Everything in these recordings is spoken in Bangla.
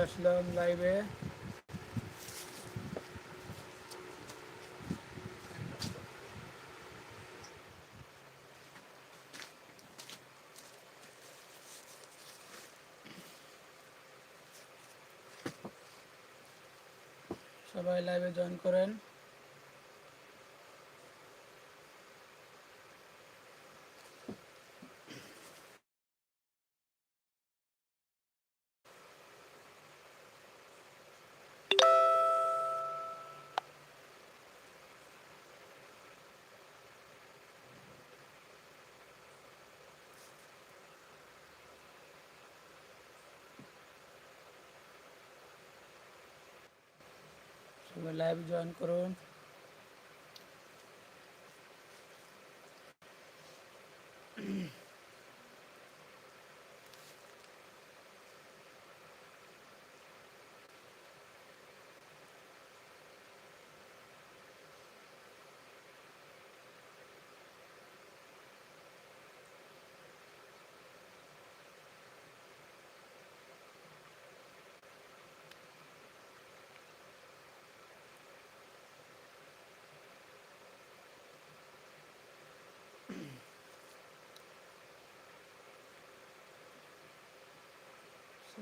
চলে আসলাম লাইভে সবাই লাইভে জয়েন করেন। সবাই লাইভ জয়েন করুন।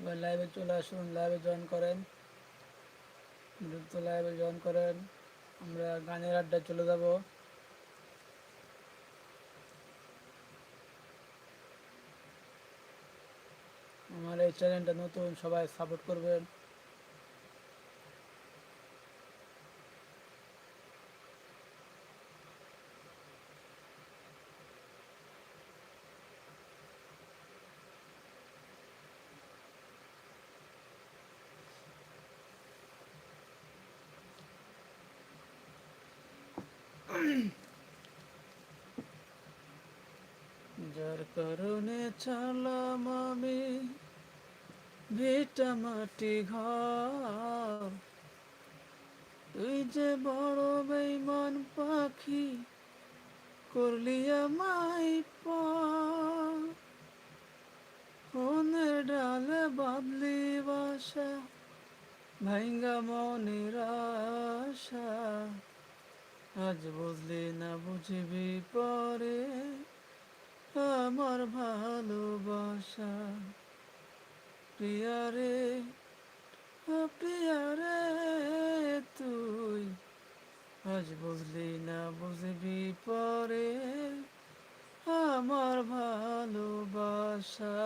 সবাই লাইভে চলে আসুন লাইভে জয়েন করেন। দ্রুত লাইভে জয়েন করেন। আমরা গানের আড্ডায় চলে যাব। আমার এই চ্যানেলটা নতুন, সবাই সাপোর্ট করবেন যার কারণে চালাম আমি ভিটা মাটি ঘর। তুই যে বড় বেইমান পাখি করলি আমায় ফোনের ডালে বাদলি বাসা, ভাইঙ্গা মনের আশা। আজ বুঝলি না বুঝবি পরে আমার ভালোবাসা। প্রিয়ারে প্রিয়ারে, তুই আজ বুঝলি না বুঝবি পরে আমার ভালোবাসা।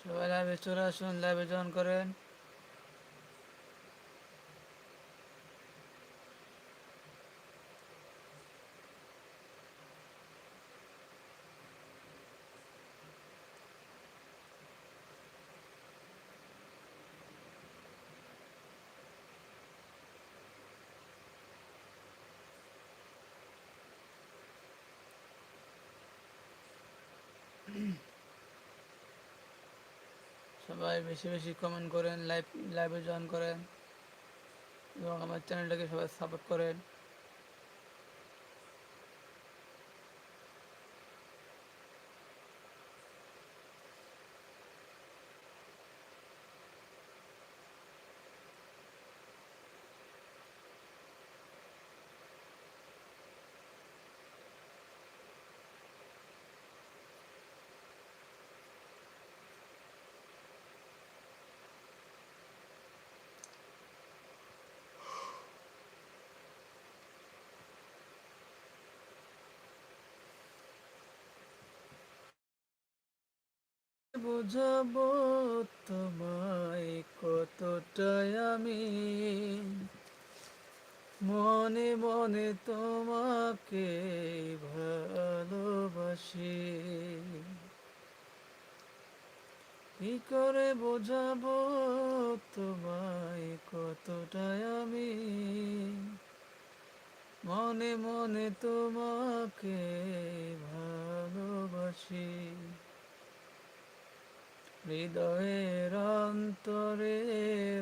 সবাই লাইভে চলে আসুন লাইভে করেন। সবাই বেশি বেশি কমেন্ট করেন লাইভ লাইভে জয়েন করেন এবং আমার চ্যানেলটাকে সবাই সাপোর্ট করেন। বোঝাবো তোমায় কতটাই আমি? মনে মনে তোমাকে ভালোবাসি। কি করে বোঝাবো তোমায় কতটাই আমি? মনে মনে তোমাকে ভালোবাসি। হৃদয়ের অন্তরে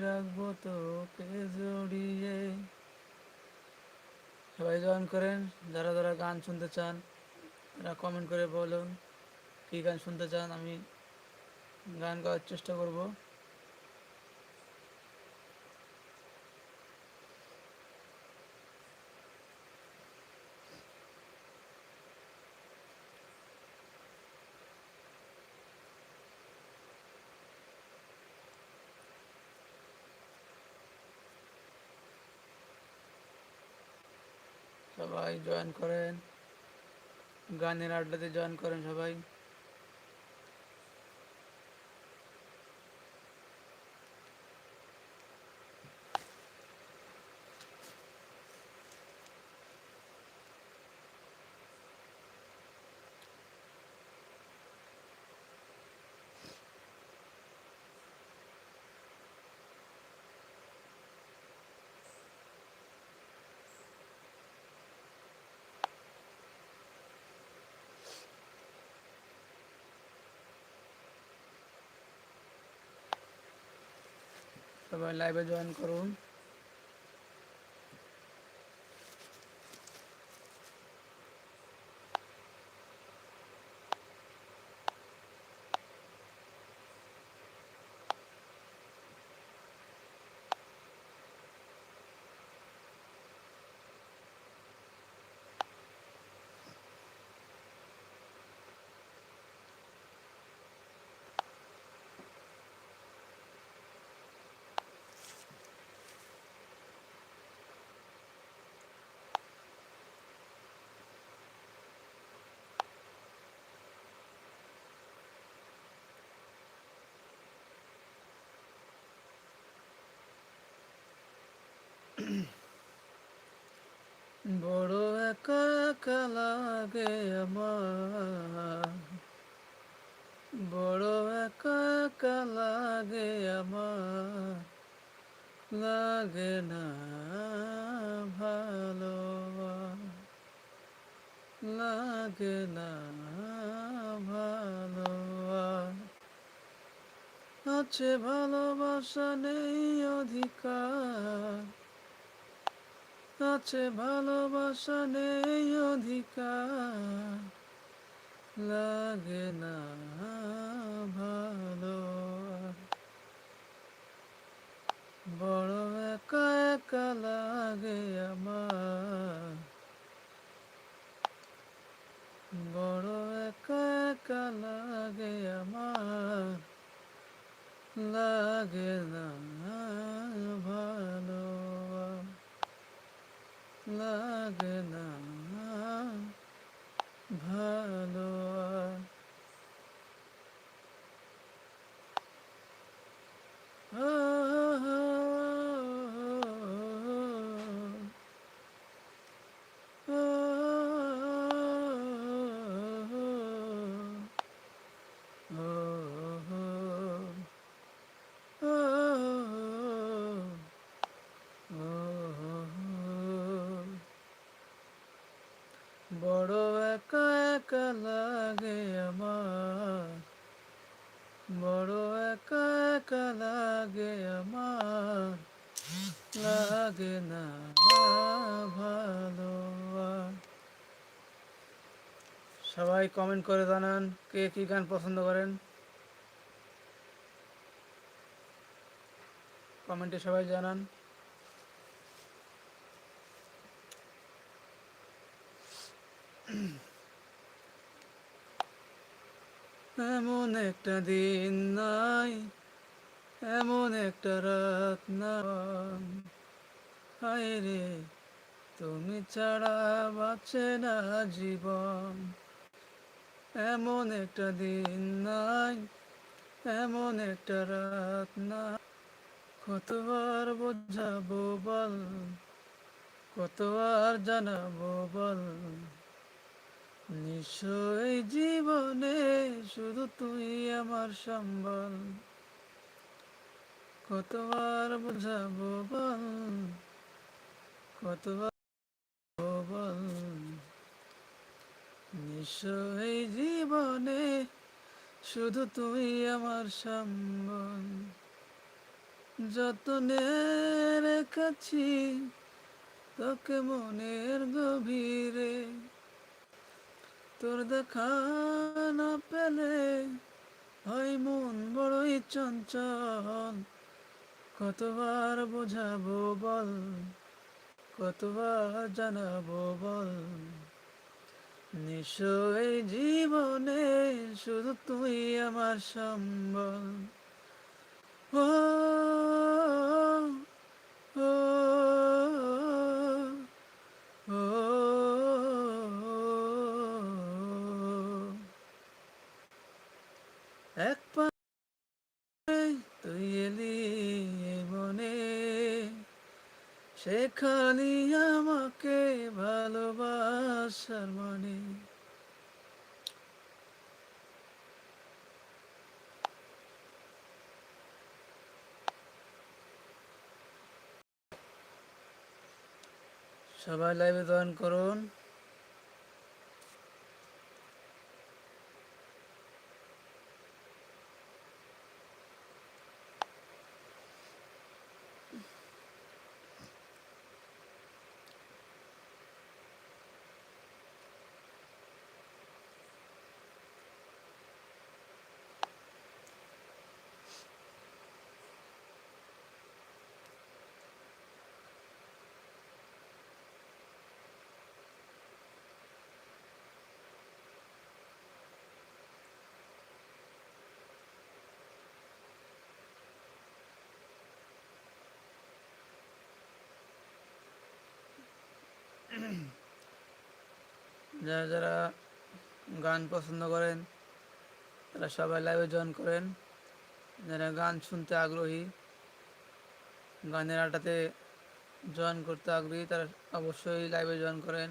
রাখব তোকে জড়িয়ে। সবাই জয়েন করেন, যারা যারা গান শুনতে চান, তারা কমেন্ট করে বলুন, কী গান শুনতে চান, আমি গান গাওয়ার চেষ্টা করব। সবাই জয়েন করেন। গানের আড্ডাতে জয়েন করেন সবাই। সবাই লাইভে জয়েন করুন বড় একা একা লাগে আমার বড় একা একা লাগে আমার লাগে না ভালো লাগে না আছে ভালোবাসা নেই অধিকার। আছে ভালোবাসা নেই অধিকার। লাগে না ভালো বড় একা একা লাগে আমার। বড় একা একা লাগে আমার লাগে না ভালো লাগে না ভালো বড় একা একা লাগে আমার বড় একা একা লাগে আমার লাগে না ভালো আর। সবাই কমেন্ট করে জানান কে কি গান পছন্দ করেন। কমেন্টে সবাই জানান। এমন একটা দিন নাই, এমন একটা রাত নাই। রে, তুমি ছাড়া বাঁচে না জীবন। এমন একটা দিন নাই, এমন একটা রাত না কতবার বোঝাবো বল, কতবার জানাব বল? নিশ্চয় জীবনে শুধু তুই আমার সম্বল। কতবার বোঝাবো বল, কতবার বল নিশ্চয় জীবনে, শুধু তুমি আমার সম্বল। যতনে রেখেছি তোকে মনের গভীরে। তোর দেখা না পেলে হয় মন বড়ই চঞ্চল। কতবার বোঝাবো বল, কতবার জানাব বল। নিশ্চয় জীবনে শুধু তুই আমার সম্বল। ও এক পায়ে তুই এলি এ মনে সেখানে আমাকে ভালোবাসার মানে। সবাই লাইভে জয়েন করুন। যারা যারা গান পছন্দ করেন, তারা সবাই লাইভে জয়েন করেন। যারা গান শুনতে আগ্রহী, গানের আটাতে জয়েন করতে আগ্রহী, তারা অবশ্যই লাইভে জয়েন করেন।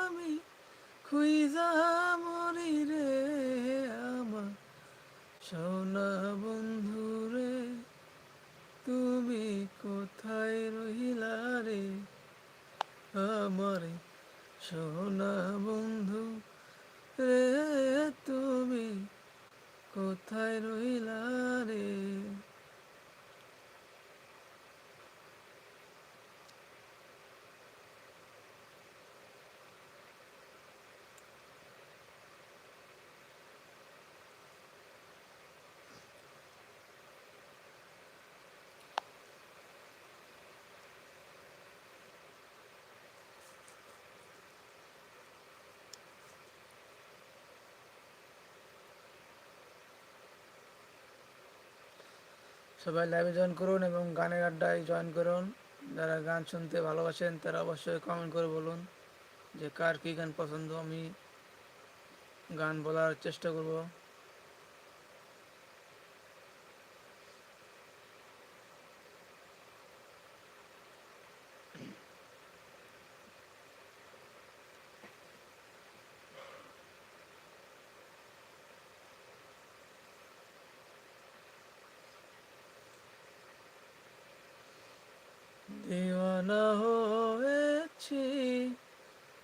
খুইজা মরি রে আমার সোনা বন্ধু রে, তুমি কোথায় রহিলা রে? আমার সোনা বন্ধু রে, তুমি কোথায় রহিলা রে? সবাই লাইভে জয়েন করুন এবং গানের আড্ডায় জয়েন করুন। যারা গান শুনতে ভালোবাসেন, তারা অবশ্যই কমেন্ট করে বলুন যে কার কী গান পছন্দ, আমি গান বলার চেষ্টা করব। দিওয়ানা হয়েছি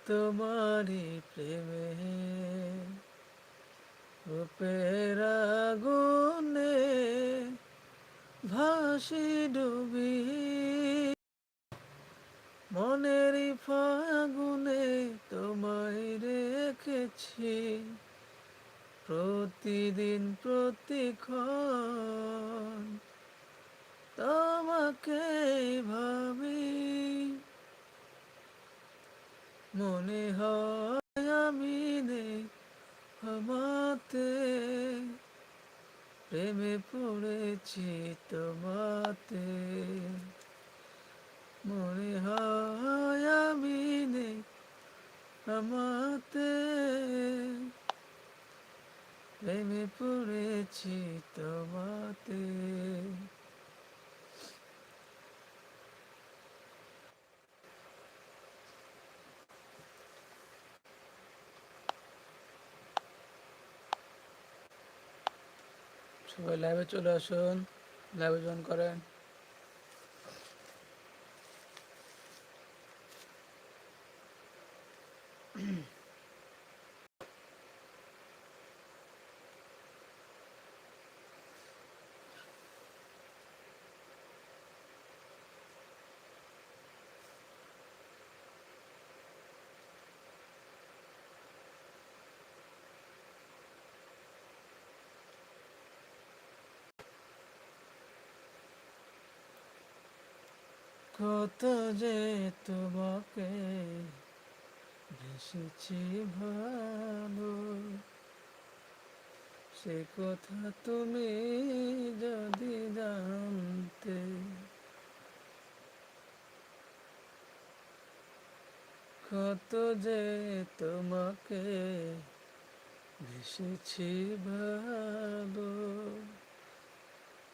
তোমারই প্রেমে। রূপের আগুনে ভাসি ডুবি। মনেরই ফাগুনে তোমায় রেখেছি। প্রতিদিন প্রতিক্ষণ তোমাকে ভাবি। মনে হয় আমি নেই আমাতে। প্রেমে পড়েছি তোমাতে। মনে হয় আমি নেই আমাতে। প্রেমে পড়েছি তোমাতে। সবাই লাইভে চলে আসুন লাইভে জয়েন করেন। কত যে তোমাকে ভেসেছি ভালো। সে কথা তুমি যদি জানতে কত যে তোমাকে ভেসেছি ভালো।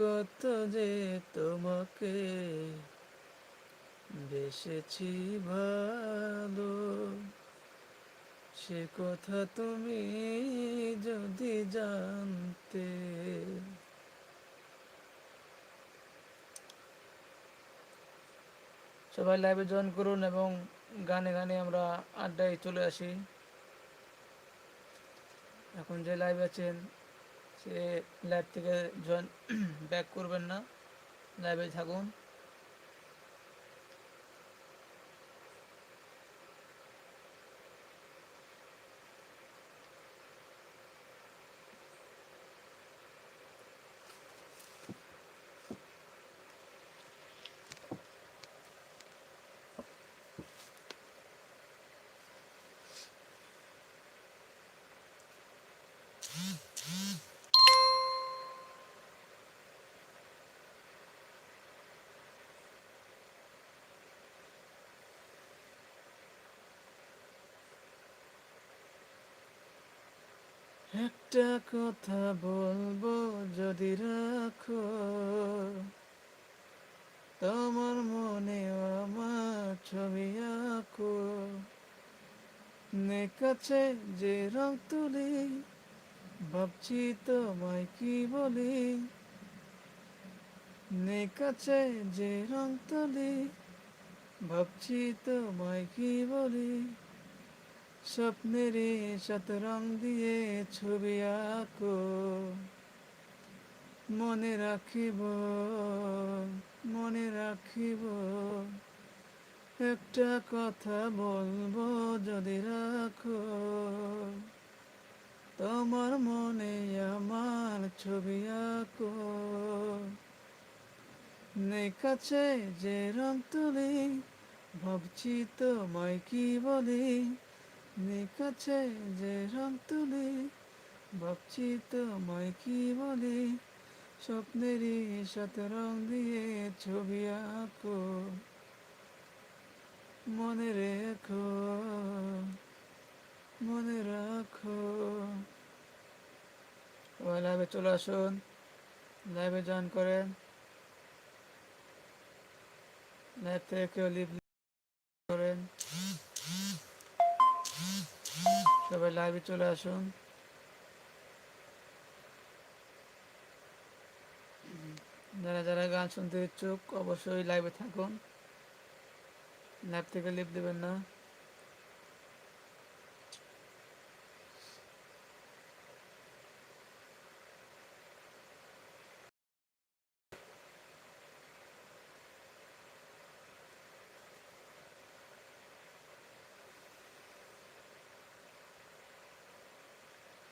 কত যে তোমাকে বেসেছি ভালো। সে কথা তুমি যদি জানতে। সবাই লাইভে জয়েন করুন এবং গানে গানে আমরা আড্ডায় চলে আসি। এখন যে লাইভ আছেন সে লাইভ থেকে জয়েন ব্যাক করবেন না লাইভে থাকুন। একটা কথা বলব যদি রাখো। তোমার মনে আমার ছবি আঁকো। কাছে যে রং তুলি, ভাবছি তোমায় কি বলি? কাছে যে রং তুলি, ভাবছি তোমায় কি বলি? স্বপ্নের সাত রং দিয়ে ছবি আঁকো। মনে রাখিব মনে রাখিব, একটা কথা বলব যদি রাখো। তোমার মনে আমার ছবি আঁকো। নেই কাছে যে রং তুলি, ভাবছি তোমায় কি বলি? নেই কাছে যে রং তুলি ভাবছি তোমায় কি বলি স্বপ্নেরই সাথে রং দিয়ে ছবি আঁকো মনে রেখো মনে রাখো লাইভে চলে আসুন লাইভে জয়েন করেন লাইভ থেকে কেউ লিভ সবাই লাইভে চলে আসুন যারা যারা গান শুনতে ইচ্ছুক, অবশ্যই লাইভে থাকুন। লাইভ থেকে লিপ দেবেন না।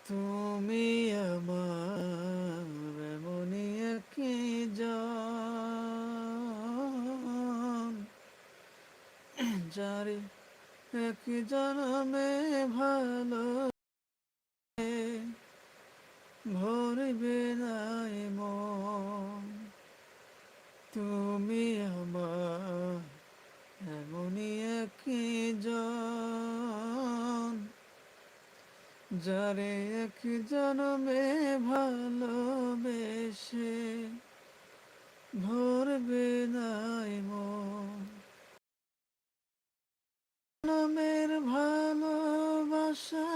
তুমি আমার এমনই একই জন। যারে এক জনমে ভালো ভালোবাসা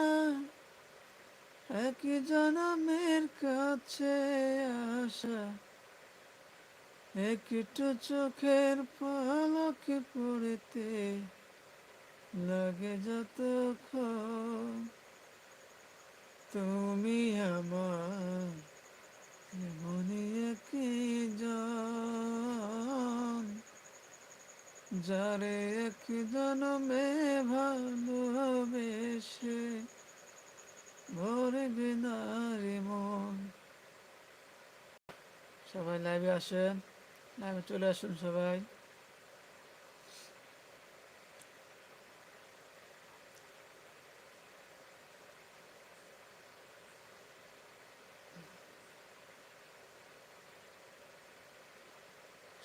এক জনমের কাছে আসা। একটু চোখের পালকে পড়তে লাগে যতক্ষণ তুমি আমার এমনই একই জন যারে এক জনমে ভালোবেসে ভরবে না রে মন। সবাই লাইভে আসেন, লাইভে চলে আসুন সবাই।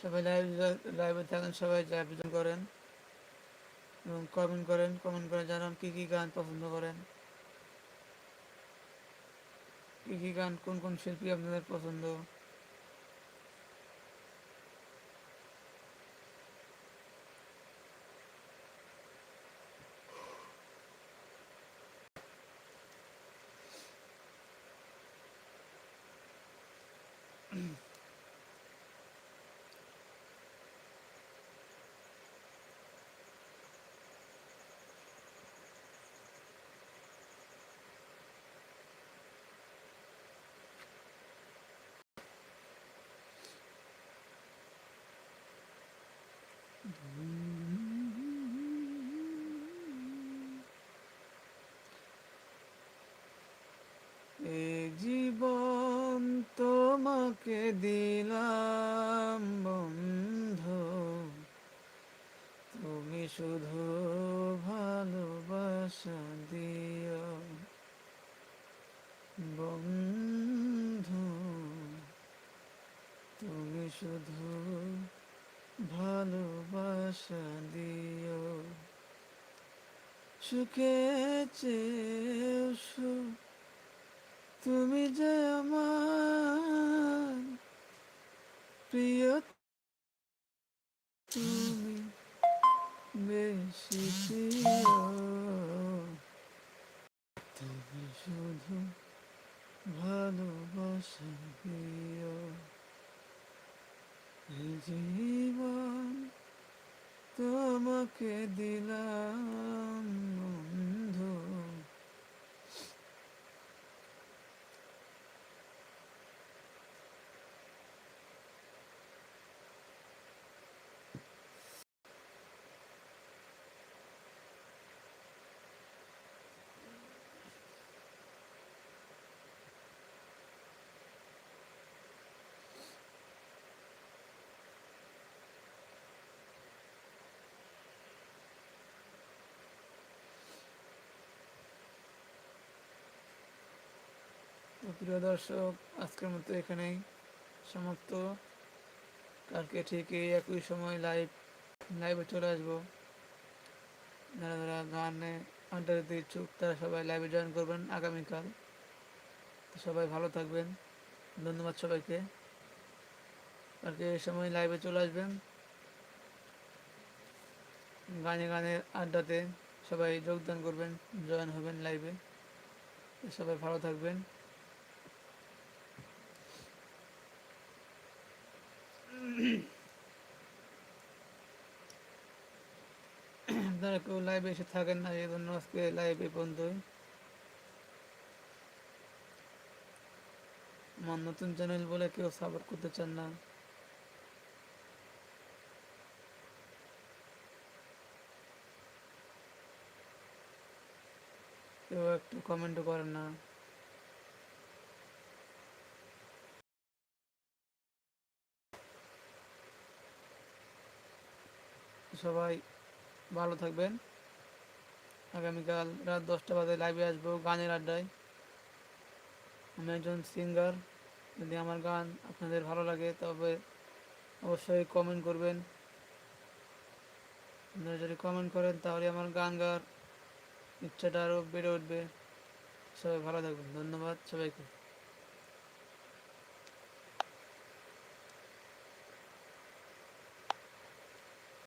সবাই লাইভ লাইভে থাকেন, সবাই জয়েন করেন এবং কমেন্ট করেন কমেন্ট করে জানান কী কী গান পছন্দ করেন। কী কী গান, কোন কোন শিল্পী আপনাদের পছন্দ? জীবন তোমাকে দিলাম বন্ধু তুমি শুধু ভালোবাসা দিও বন্ধু তুমি শুধু ভালোবাসা দিও সুখে সুখ, তুমি যে আমার প্রিয়, তুমি বেশি প্রিয়। তুমি শুধু ভালোবাসা এই জীবন তোমাকে দিলাম বন্ধু প্রিয় দর্শক, আজকের মতো এখানেই সমাপ্ত। কালকে ঠিক এই একই সময় লাইভ লাইভে চলে আসব। যারা যারা গানে আড্ডা দিতে ইচ্ছুক, তারা সবাই লাইভে জয়েন করবেন আগামীকাল। সবাই ভালো থাকবেন। ধন্যবাদ সবাইকে। কালকে এই সময় লাইভে চলে আসবেন। গানে গানে আড্ডাতে সবাই যোগদান করবেন জয়েন হবেন লাইভে সবাই ভালো থাকবেন। কেউ লাইভে এসে থাকেন না এই জন্য আজকে লাইভে বন্ধুই। আমার নতুন চ্যানেল বলে কেউ সাপোর্ট করতে চান না। কেউ একটু কমেন্টও করেন না। সবাই ভালো থাকবেন। আগামীকাল রাত দশটা বাজে লাইভে আসব গানের আড্ডায়। আমি একজন সিঙ্গার যদি আমার গান আপনাদের ভালো লাগে, তবে অবশ্যই কমেন্ট করবেন। আপনারা যদি কমেন্ট করেন, তাহলে আমার গান গাওয়ার ইচ্ছাটা আরও বেড়ে উঠবে। সবাই ভালো থাকবেন। ধন্যবাদ সবাইকে।